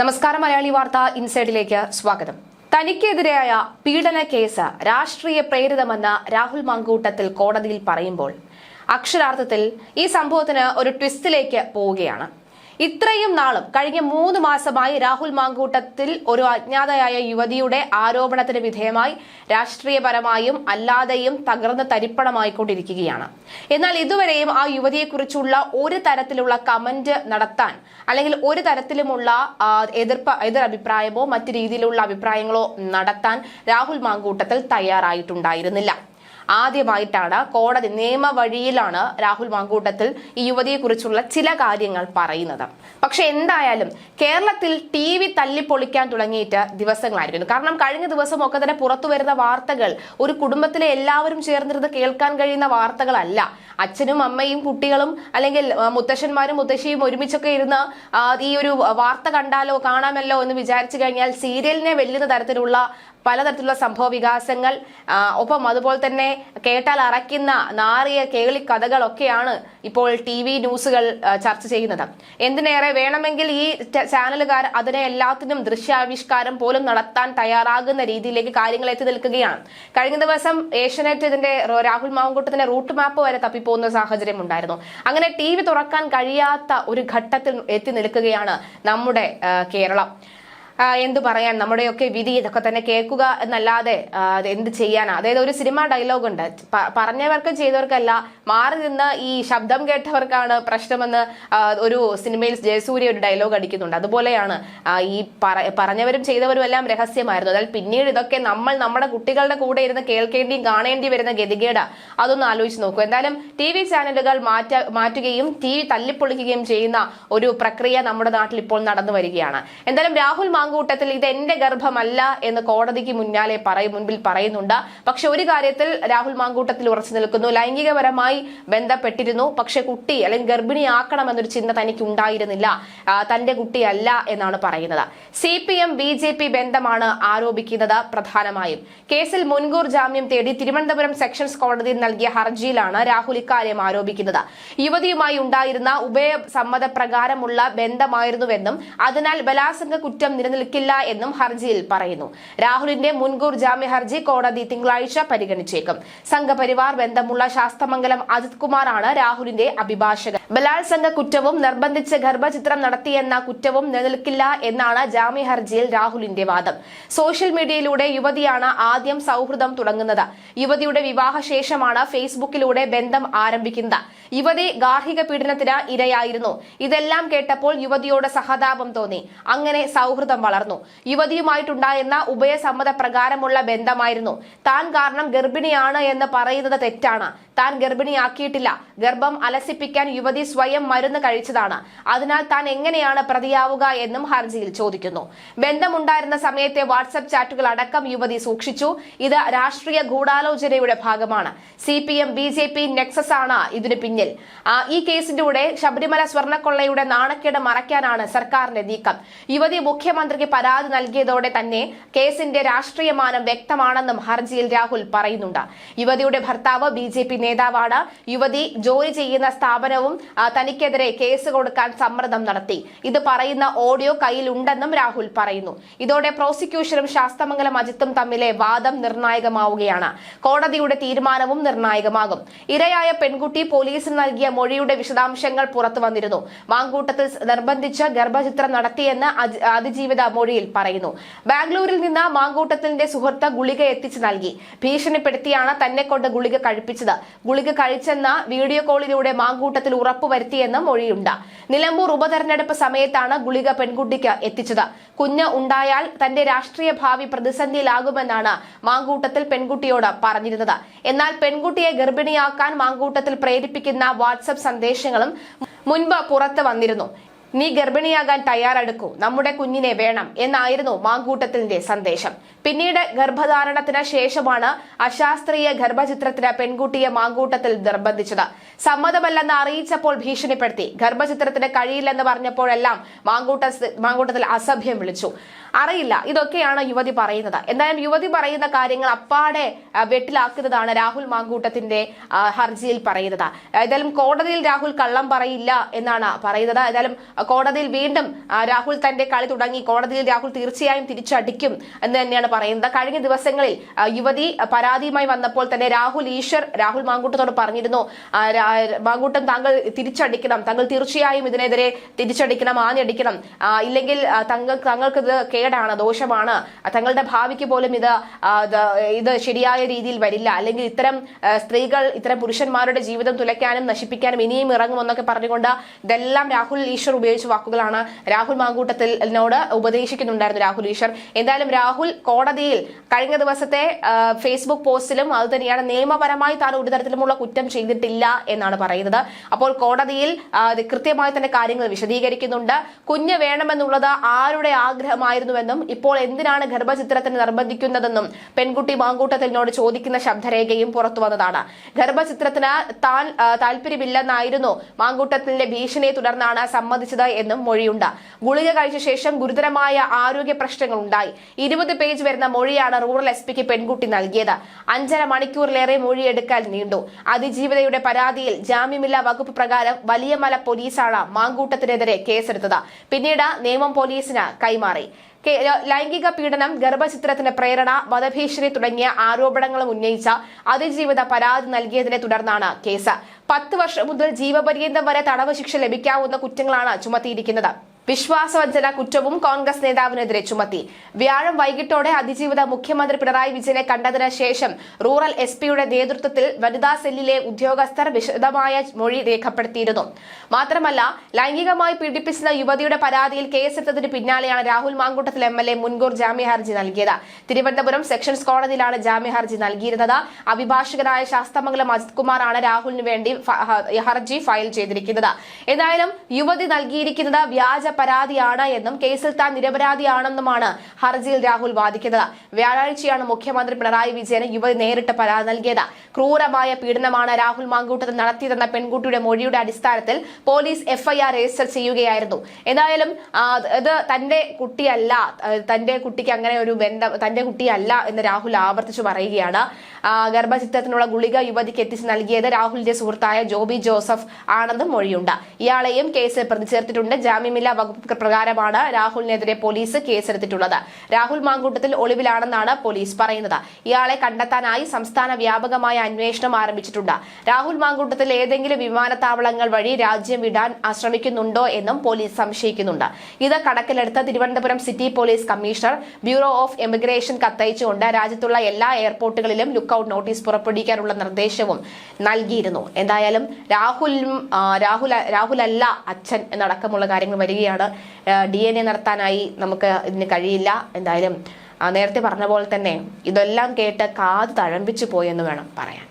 നമസ്കാരം മലയാളി വാർത്ത ഇൻസൈഡിലേക്ക് സ്വാഗതം. തനിക്കെതിരായ പീഡന കേസ് രാഷ്ട്രീയ പ്രേരിതമെന്ന് രാഹുൽ മങ്കൂട്ടത്തിൽ കോടതിയിൽ പറയുമ്പോൾ അക്ഷരാർത്ഥത്തിൽ ഈ സംഭവത്തിന് ഒരു ട്വിസ്റ്റിലേക്ക് പോവുകയാണ്. ഇത്രയും നാളും കഴിഞ്ഞ മൂന്ന് മാസമായി രാഹുൽ മാങ്കൂട്ടത്തിൽ ഒരു അജ്ഞാതയായ യുവതിയുടെ ആരോപണത്തിന് വിധേയമായി രാഷ്ട്രീയപരമായും അല്ലാതെയും തകർന്ന് തരിപ്പണമായിക്കൊണ്ടിരിക്കുകയാണ്. എന്നാൽ ഇതുവരെയും ആ യുവതിയെക്കുറിച്ചുള്ള ഒരു തരത്തിലുള്ള കമന്റ് നടത്താൻ അല്ലെങ്കിൽ ഒരു തരത്തിലുമുള്ള എതിർപ്പ് എതിരഭിപ്രായമോ മറ്റു രീതിയിലുള്ള അഭിപ്രായങ്ങളോ നടത്താൻ രാഹുൽ മാങ്കൂട്ടത്തിൽ തയ്യാറായിട്ടുണ്ടായിരുന്നില്ല. ആദ്യമായിട്ടാണ് കോടതി നിയമവഴിയിലാണ് രാഹുൽ മാങ്കൂട്ടത്തിൽ ഈ യുവതിയെക്കുറിച്ചുള്ള ചില കാര്യങ്ങൾ പറയുന്നത്. പക്ഷെ എന്തായാലും കേരളത്തിൽ ടി വി തല്ലിപ്പൊളിക്കാൻ തുടങ്ങിയിട്ട് ദിവസങ്ങളായിരിക്കുന്നു. കാരണം കഴിഞ്ഞ ദിവസം ഒക്കെ തന്നെ പുറത്തു വരുന്ന വാർത്തകൾ ഒരു കുടുംബത്തിലെ എല്ലാവരും ചേർന്നിരുന്ന് കേൾക്കാൻ കഴിയുന്ന വാർത്തകളല്ല. അച്ഛനും അമ്മയും കുട്ടികളും അല്ലെങ്കിൽ മുത്തശ്ശന്മാരും മുത്തശ്ശിയും ഒരുമിച്ചൊക്കെ ഇരുന്ന് ഈ ഒരു വാർത്ത കണ്ടാലോ കാണാമല്ലോ എന്ന് വിചാരിച്ചു കഴിഞ്ഞാൽ സീരിയലിനെ വെല്ലുന്ന തരത്തിലുള്ള പലതരത്തിലുള്ള സംഭവ വികാസങ്ങൾ ഒപ്പം അതുപോലെ തന്നെ കേട്ടാൽ അറയ്ക്കുന്ന നാറിയ കേളി കഥകളൊക്കെയാണ് ഇപ്പോൾ ടി വി ന്യൂസുകൾ ചർച്ച ചെയ്യുന്നത്. എന്തിനേറെ വേണമെങ്കിൽ ഈ ചാനലുകാർ അതിനെ എല്ലാത്തിനും ദൃശ്യാവിഷ്കാരം പോലും നടത്താൻ തയ്യാറാകുന്ന രീതിയിലേക്ക് കാര്യങ്ങൾ എത്തി നിൽക്കുകയാണ്. കഴിഞ്ഞ ദിവസം ഏഷ്യനെറ്റ് ഇതിന്റെ രാഹുൽ മാവൻകുട്ടത്തിന്റെ റൂട്ട് മാപ്പ് വരെ തപ്പിപ്പോകുന്ന സാഹചര്യം ഉണ്ടായിരുന്നു. അങ്ങനെ ടി തുറക്കാൻ കഴിയാത്ത ഒരു ഘട്ടത്തിൽ എത്തി നിൽക്കുകയാണ് നമ്മുടെ കേരളം. എന്ത് പറയാൻ നമ്മുടെയൊക്കെ വിധി ഇതൊക്കെ തന്നെ കേൾക്കുക എന്നല്ലാതെ എന്ത് ചെയ്യാനാ? അതായത് ഒരു സിനിമ ഡയലോഗ് ഉണ്ട്. പറഞ്ഞവർക്കും ചെയ്തവർക്കല്ല മാറി നിന്ന് ഈ ശബ്ദം കേട്ടവർക്കാണ് പ്രശ്നമെന്ന് ഒരു സിനിമയിൽ ജയസൂര്യ ഒരു ഡയലോഗ് അടിക്കുന്നുണ്ട്. അതുപോലെയാണ് ഈ പറ- പറഞ്ഞവരും ചെയ്തവരും എല്ലാം രഹസ്യമായിരുന്നു. എന്നാൽ പിന്നീട് ഇതൊക്കെ നമ്മൾ നമ്മുടെ കുട്ടികളുടെ കൂടെ ഇരുന്ന് കേൾക്കേണ്ടിയും കാണേണ്ടി വരുന്ന ഗതികേട്. അതൊന്ന് ആലോചിച്ച് നോക്കൂ. എന്തായാലും ടി വി ചാനലുകൾ മാറ്റ മാറ്റുകയും ടി വി തല്ലിപ്പൊളിക്കുകയും ചെയ്യുന്ന ഒരു പ്രക്രിയ നമ്മുടെ നാട്ടിൽ ഇപ്പോൾ നടന്നു വരികയാണ്. എന്തായാലും രാഹുൽ മാങ്കൂട്ടത്തിൽ ഇത് എന്റെ ഗർഭമല്ല എന്ന് കോടതിക്ക് മുന്നാലെ പറയും മുൻപിൽ പറയുന്നുണ്ട്. പക്ഷെ ഒരു കാര്യത്തിൽ രാഹുൽ മാങ്കൂട്ടത്തിൽ ഉറച്ചു നിൽക്കുന്നു. ലൈംഗികപരമായി ബന്ധപ്പെട്ടിരുന്നു. പക്ഷെ കുട്ടി അല്ലെങ്കിൽ ഗർഭിണിയാക്കണം എന്നൊരു ചിന്ത തനിക്ക് ഉണ്ടായിരുന്നില്ല തന്റെ കുട്ടിയല്ല എന്നാണ് പറയുന്നത്. C P M B J P ബന്ധമാണ് ആരോപിക്കുന്നത് പ്രധാനമായും. കേസിൽ മുൻകൂർ ജാമ്യം തേടി തിരുവനന്തപുരം സെക്ഷൻസ് കോടതിയിൽ നൽകിയ ഹർജിയിലാണ് രാഹുൽ ഇക്കാര്യം ആരോപിക്കുന്നത്. യുവതിയുമായി ഉണ്ടായിരുന്ന ഉഭയ ഉഭയസമ്മതപ്രകാരമുള്ള ബന്ധമായിരുന്നുവെന്നും അതിനാൽ ബലാസംഗ കുറ്റം നിലനിൽക്കില്ല എന്നും ഹർജിയിൽ പറയുന്നു. രാഹുലിന്റെ മുൻകൂർ ജാമ്യ ഹർജി കോടതി തിങ്കളാഴ്ച പരിഗണിച്ചേക്കും. സംഘപരിവാർ ബന്ധമുള്ള ശാസ്തമംഗലം അജിത് കുമാറാണ് രാഹുലിന്റെ അഭിഭാഷകൻ. ബലാത്സംഗ കുറ്റവും നിർബന്ധിച്ച് ഗർഭചിത്രം നടത്തിയെന്ന കുറ്റവും നിലനിൽക്കില്ല എന്നാണ് ജാമ്യ ഹർജിയിൽ രാഹുലിന്റെ വാദം. സോഷ്യൽ മീഡിയയിലൂടെ യുവതിയാണ് ആദ്യം സൗഹൃദം തുടങ്ങുന്നത്. യുവതിയുടെ വിവാഹശേഷമാണ് ഫേസ്ബുക്കിലൂടെ ബന്ധം ആരംഭിക്കുന്നത്. യുവതി ഗാർഹിക പീഡനത്തിന് ഇരയായിരുന്നു. ഇതെല്ലാം കേട്ടപ്പോൾ യുവതിയോട് സഹതാപം തോന്നി. അങ്ങനെ സൗഹൃദം വളർന്നു. യുവതിയുമായിട്ടുണ്ടായിരുന്ന ഉഭയസമ്മത പ്രകാരമുള്ള ബന്ധമായിരുന്നു. താൻ കാരണം ഗർഭിണിയാണ് എന്ന് പറയുന്നത് തെറ്റാണ്. താൻ ഗർഭിണിയാക്കിയിട്ടില്ല. ഗർഭം അലസിപ്പിക്കാൻ യുവതി സ്വയം മരുന്ന് കഴിച്ചതാണ്. അതിനാൽ താൻ എങ്ങനെയാണ് പ്രതിയാവുക എന്നും ഹർജിയിൽ ചോദിക്കുന്നു. ബന്ധമുണ്ടായിരുന്ന സമയത്തെ വാട്സപ്പ് ചാറ്റുകൾ അടക്കം യുവതി സൂക്ഷിച്ചു. ഇത് രാഷ്ട്രീയ ഗൂഢാലോചനയുടെ ഭാഗമാണ്. C P M B J P nexus ആണ് ഇതിന് പിന്നിൽ. ഈ കേസിലൂടെ ശബരിമല സ്വർണക്കൊള്ളയുടെ നാണക്കേട് മറയ്ക്കാനാണ് സർക്കാരിന്റെ നീക്കം. യുവതി മുഖ്യമന്ത്രിക്ക് പരാതി നൽകിയതോടെ തന്നെ കേസിന്റെ രാഷ്ട്രീയമാനം വ്യക്തമാണെന്നും ഹർജിയിൽ രാഹുൽ പറയുന്നുണ്ട്. യുവതിയുടെ ഭർത്താവ് ബി ജെ പി നേതാവാണ്. യുവതി ജോലി ചെയ്യുന്ന സ്ഥാപനവും തനിക്കെതിരെ കേസ് കൊടുക്കാൻ സമ്മർദ്ദം നടത്തി. ഇത് പറയുന്ന ഓഡിയോ കയ്യിലുണ്ടെന്നും രാഹുൽ പറയുന്നു. ഇതോടെ പ്രോസിക്യൂഷനും ശാസ്തമംഗലം അജിത്തും തമ്മിലെ വാദം നിർണായകമാവുകയാണ്. കോടതിയുടെ തീരുമാനവും നിർണായകമാകും. ഇരയായ പെൺകുട്ടി പോലീസിന് നൽകിയ മൊഴിയുടെ വിശദാംശങ്ങൾ പുറത്തു വന്നിരുന്നു. മാങ്കൂട്ടത്തിൽ നിർബന്ധിച്ച് ഗർഭചിത്രം നടത്തിയെന്ന് അജ്- അതിജീവിത മൊഴിയിൽ പറയുന്നു. ബാംഗ്ലൂരിൽ നിന്ന് മാങ്കൂട്ടത്തിന്റെ സുഹൃത്ത് ഗുളിക എത്തിച്ചു നൽകി. ഭീഷണിപ്പെടുത്തിയാണ് തന്നെ കൊണ്ട് ഗുളിക കഴിപ്പിച്ചത്. ഗുളിക കഴിച്ചെന്ന വീഡിയോ കോളിലൂടെ മാങ്കൂട്ടത്തിൽ ഉറപ്പുവരുത്തിയെന്ന് മൊഴിയുണ്ട്. നിലമ്പൂർ ഉപതെരഞ്ഞെടുപ്പ് സമയത്താണ് ഗുളിക പെൺകുട്ടിക്ക് എത്തിച്ചത്. കുഞ്ഞ് ഉണ്ടായാൽ തന്റെ രാഷ്ട്രീയ ഭാവി പ്രതിസന്ധിയിലാകുമെന്നാണ് മാങ്കൂട്ടത്തിൽ പെൺകുട്ടിയോട് പറഞ്ഞിരുന്നത്. എന്നാൽ പെൺകുട്ടിയെ ഗർഭിണിയാക്കാൻ മാങ്കൂട്ടത്തിൽ പ്രേരിപ്പിക്കുന്ന വാട്സപ്പ് സന്ദേശങ്ങളും മുൻപ് പുറത്തു വന്നിരുന്നു. നീ ഗർഭിണിയാകാൻ തയ്യാറെടുക്കൂ. നമ്മുടെ കുഞ്ഞിനെ വേണം എന്നായിരുന്നു മാങ്കൂട്ടത്തിന്റെ സന്ദേശം. പിന്നീട് ഗർഭധാരണത്തിന് ശേഷമാണ് അശാസ്ത്രീയ ഗർഭചിത്രത്തിന് പെൺകുട്ടിയെ മാങ്കൂട്ടത്തിൽ നിർബന്ധിച്ചത്. സമ്മതമല്ലെന്ന് അറിയിച്ചപ്പോൾ ഭീഷണിപ്പെടുത്തി. ഗർഭചിത്രത്തിന് കഴിയില്ലെന്ന് പറഞ്ഞപ്പോഴെല്ലാം മാങ്കൂട്ട മാങ്കൂട്ടത്തിൽ അസഭ്യം വിളിച്ചു. അറിയില്ല ഇതൊക്കെയാണ് യുവതി പറയുന്നത്. എന്തായാലും യുവതി പറയുന്ന കാര്യങ്ങൾ അപ്പാടെ വെട്ടിലാക്കുന്നതാണ് രാഹുൽ മാങ്കൂട്ടത്തിന്റെ ഹർജിയിൽ പറയുന്നത്. ഏതായാലും കോടതിയിൽ രാഹുൽ കള്ളം പറയില്ല എന്നാണ് പറയുന്നത്. ഏതായാലും കോടതിയിൽ വീണ്ടും രാഹുൽ തന്റെ കളി തുടങ്ങി. കോടതിയിൽ രാഹുൽ തീർച്ചയായും തിരിച്ചടിക്കും എന്ന് തന്നെയാണ് പറയുന്നത്. കഴിഞ്ഞ ദിവസങ്ങളിൽ യുവതി പരാതിയുമായി വന്നപ്പോൾ തന്നെ രാഹുൽ ഈശ്വർ രാഹുൽ മാങ്കൂട്ടത്തോട് പറഞ്ഞിരുന്നു മാങ്കൂട്ടം താങ്കൾ തിരിച്ചടിക്കണം. താങ്കൾ തീർച്ചയായും ഇതിനെതിരെ തിരിച്ചടിക്കണം ആഞ്ഞടിക്കണം. ഇല്ലെങ്കിൽ തങ്ങൾ തങ്ങൾക്ക് ഇത് കേടാണ് ദോഷമാണ്. തങ്ങളുടെ ഭാവിക്ക് പോലും ഇത് ഇത് ശരിയായ രീതിയിൽ വരില്ല. അല്ലെങ്കിൽ ഇത്തരം സ്ത്രീകൾ ഇത്തരം പുരുഷന്മാരുടെ ജീവിതം തുലയ്ക്കാനും നശിപ്പിക്കാനും ഇനിയും ഇറങ്ങുമെന്നൊക്കെ പറഞ്ഞുകൊണ്ട് ഇതെല്ലാം രാഹുൽ ഈശ്വർ വാക്കുകളാണ് രാഹുൽ മാങ്കൂട്ടത്തിനോട് ഉപദേശിക്കുന്നുണ്ടായിരുന്നു രാഹുൽ ഈശ്വർ. എന്തായാലും രാഹുൽ കോടതിയിൽ കഴിഞ്ഞ ദിവസത്തെ ഫേസ്ബുക്ക് പോസ്റ്റിലും അതുതന്നെയാണ് നിയമപരമായി താൻ ഒരു തരത്തിലുമുള്ള കുറ്റം ചെയ്തിട്ടില്ല എന്നാണ് പറയുന്നത്. അപ്പോൾ കോടതിയിൽ കൃത്യമായി തന്നെ കാര്യങ്ങൾ വിശദീകരിക്കുന്നുണ്ട്. കുഞ്ഞ് വേണമെന്നുള്ളത് ആരുടെ ആഗ്രഹമായിരുന്നുവെന്നും ഇപ്പോൾ എന്തിനാണ് ഗർഭചിത്രത്തിന് നിർബന്ധിക്കുന്നതെന്നും പെൺകുട്ടി മാങ്കൂട്ടത്തിനോട് ചോദിക്കുന്ന ശബ്ദരേഖയും പുറത്തു വന്നതാണ്. ഗർഭചിത്രത്തിന് താൻ താല്പര്യമില്ലെന്നായിരുന്നു മാങ്കൂട്ടത്തിന്റെ ഭീഷണിയെ തുടർന്നാണ് സമ്മതിച്ചത് എന്നും മൊഴിയുണ്ട്. ഗുളിക കഴിച്ച ശേഷം ഗുരുതരമായ ആരോഗ്യ പ്രശ്നങ്ങൾ ഉണ്ടായി ഇരുപത് പേജ് വരുന്ന മൊഴിയാണ് റൂറൽ എസ് പിക്ക് പെൺകുട്ടി നൽകിയത്. അഞ്ചര മണിക്കൂറിലേറെ മൊഴിയെടുക്കാൻ നീണ്ടു. അതിജീവിതയുടെ പരാതിയിൽ ജാമ്യമില്ലാ വകുപ്പ് പ്രകാരം വലിയമല പോലീസാണ് മാങ്കൂട്ടത്തിനെതിരെ കേസെടുത്തത്. പിന്നീട് നിയമം പോലീസിന് കൈമാറി. ലൈംഗിക പീഡനം ഗർഭചിത്രത്തിന് പ്രേരണ വധഭീഷണി തുടങ്ങിയ ആരോപണങ്ങളും ഉന്നയിച്ച അതിജീവിത പരാതി നൽകിയതിനെ തുടർന്നാണ് കേസ്. പത്ത് വർഷം മുതൽ ജീവപര്യന്തം വരെ തടവ് ശിക്ഷ ലഭിക്കാവുന്ന കുറ്റങ്ങളാണ് ചുമത്തിയിരിക്കുന്നത്. വിശ്വാസവഞ്ചന കുറ്റവും കോൺഗ്രസ് നേതാവിനെതിരെ ചുമത്തി. വ്യാഴം വൈകിട്ടോടെ അതിജീവിത മുഖ്യമന്ത്രി പിണറായി വിജയനെ കണ്ടതിന് ശേഷം റൂറൽ എസ് പിയുടെ നേതൃത്വത്തിൽ വനിതാ സെല്ലിലെ ഉദ്യോഗസ്ഥർ വിശദമായ മൊഴി രേഖപ്പെടുത്തിയിരുന്നു. മാത്രമല്ല ലൈംഗികമായി പീഡിപ്പിച്ച യുവതിയുടെ പരാതിയിൽ കേസെടുത്തതിന് പിന്നാലെയാണ് Rahul Mankootathil M L A ഹർജി നൽകിയത്. തിരുവനന്തപുരം സെഷൻസ് കോടതിയിലാണ് ജാമ്യ ഹർജി നൽകിയിരുന്നത്. അഭിഭാഷകനായ ശാസ്തമംഗലം അജിത് കുമാറാണ് രാഹുലിന് വേണ്ടി ഹർജി ഫയൽ ചെയ്തിരിക്കുന്നത്. എന്തായാലും യുവതി നൽകിയിരിക്കുന്നത് വ്യാജ പരാതിയാണ് എന്നും കേസിൽ താൻ നിരപരാധിയാണെന്നുമാണ് ഹർജിയിൽ രാഹുൽ വാദിക്കുന്നത്. വ്യാഴാഴ്ചയാണ് മുഖ്യമന്ത്രി പിണറായി വിജയന് യുവതി നേരിട്ട് പരാതി നൽകിയത്. ക്രൂരമായ പീഡനമാണ് രാഹുൽ മാങ്കൂട്ടത്തിൽ നടത്തിയതെന്ന പെൺകുട്ടിയുടെ മൊഴിയുടെ അടിസ്ഥാനത്തിൽ പോലീസ് എഫ്ഐആർ രജിസ്റ്റർ ചെയ്യുകയായിരുന്നു. എന്തായാലും ഇത് തന്റെ കുട്ടിയല്ല തന്റെ കുട്ടിക്ക് അങ്ങനെ ഒരു ബന്ധം തന്റെ കുട്ടിയല്ല എന്ന് രാഹുൽ ആവർത്തിച്ചു പറയുകയാണ്. ഗർഭചിത്രത്തിനുള്ള ഗുളിക യുവതിക്ക് എത്തിച്ച് നൽകിയത് രാഹുലിന്റെ സുഹൃത്തായ ജോബി ജോസഫ് ആണെന്നും മൊഴിയുണ്ട്. ഇയാളെയും കേസിൽ പ്രതി ചേർത്തിട്ടുണ്ട് ജാമ്യമില്ലാ വകുപ്പ് പ്രകാരമാണ് രാഹുലിനെതിരെ പോലീസ് കേസെടുത്തിട്ടുള്ളത്. രാഹുൽ മാങ്കൂട്ടത്തിൽ ഒളിവിലാണെന്നാണ് പോലീസ് പറയുന്നത്. ഇയാളെ കണ്ടെത്താനായി സംസ്ഥാന വ്യാപകമായ അന്വേഷണം ആരംഭിച്ചിട്ടുണ്ട്. രാഹുൽ മാങ്കൂട്ടത്തിൽ ഏതെങ്കിലും വിമാനത്താവളങ്ങൾ വഴി രാജ്യം വിടാൻ ശ്രമിക്കുന്നുണ്ടോ എന്നും പോലീസ് സംശയിക്കുന്നുണ്ട്. ഇത് കണക്കിലെടുത്ത് Thiruvananthapuram city police commissioner bureau of emigration കത്തയച്ചുകൊണ്ട് രാജ്യത്തുള്ള എല്ലാ എയർപോർട്ടുകളിലും ലുക്കൌട്ട് നോട്ടീസ് പുറപ്പെടുവിക്കാനുള്ള നിർദ്ദേശവും നൽകിയിരുന്നു. എന്തായാലും രാഹുലും രാഹുൽ രാഹുൽ അല്ല അച്ഛൻ എന്നടക്കമുള്ള കാര്യങ്ങൾ വരികയാണ്. ഡി എൻ എ നടത്താനായി നമുക്ക് ഇതിന് കഴിയില്ല. എന്തായാലും നേരത്തെ പറഞ്ഞ പോലെ തന്നെ ഇതെല്ലാം കേട്ട് കാത് തഴമ്പിച്ചു പോയെന്ന് വേണം പറയാൻ.